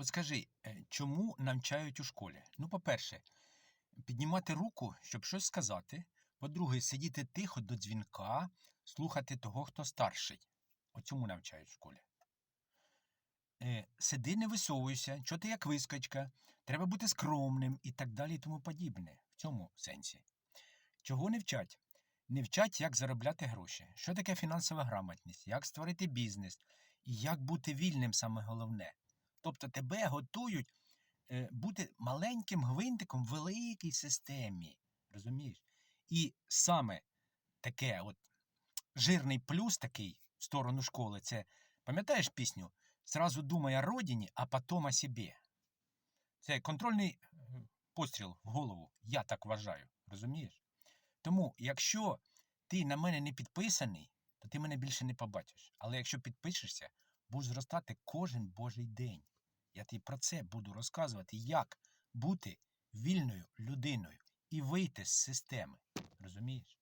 От скажи, е, чому навчають у школі? Ну, по-перше, піднімати руку, щоб щось сказати. По-друге, сидіти тихо до дзвінка, слухати того, хто старший. От цьому навчають в школі. Е, сиди, не висовуйся, що ти як вискочка, треба бути скромним і так далі і тому подібне. В цьому сенсі. Чого не вчать? Не вчать, як заробляти гроші, що таке фінансова грамотність, як створити бізнес і як бути вільним саме головне. Тобто тебе готують е, бути маленьким гвинтиком в великій системі. Розумієш? І саме таке от жирний плюс такий в сторону школи це, пам'ятаєш пісню? Сразу думай о родині, а потом о себе. Це контрольний е, постріл в голову. Я так вважаю. Розумієш? Тому, якщо ти на мене не підписаний, то ти мене більше не побачиш. Але якщо підпишешся, будеш зростати кожен божий день. Я тобі про це буду розказувати, як бути вільною людиною і вийти з системи. Розумієш?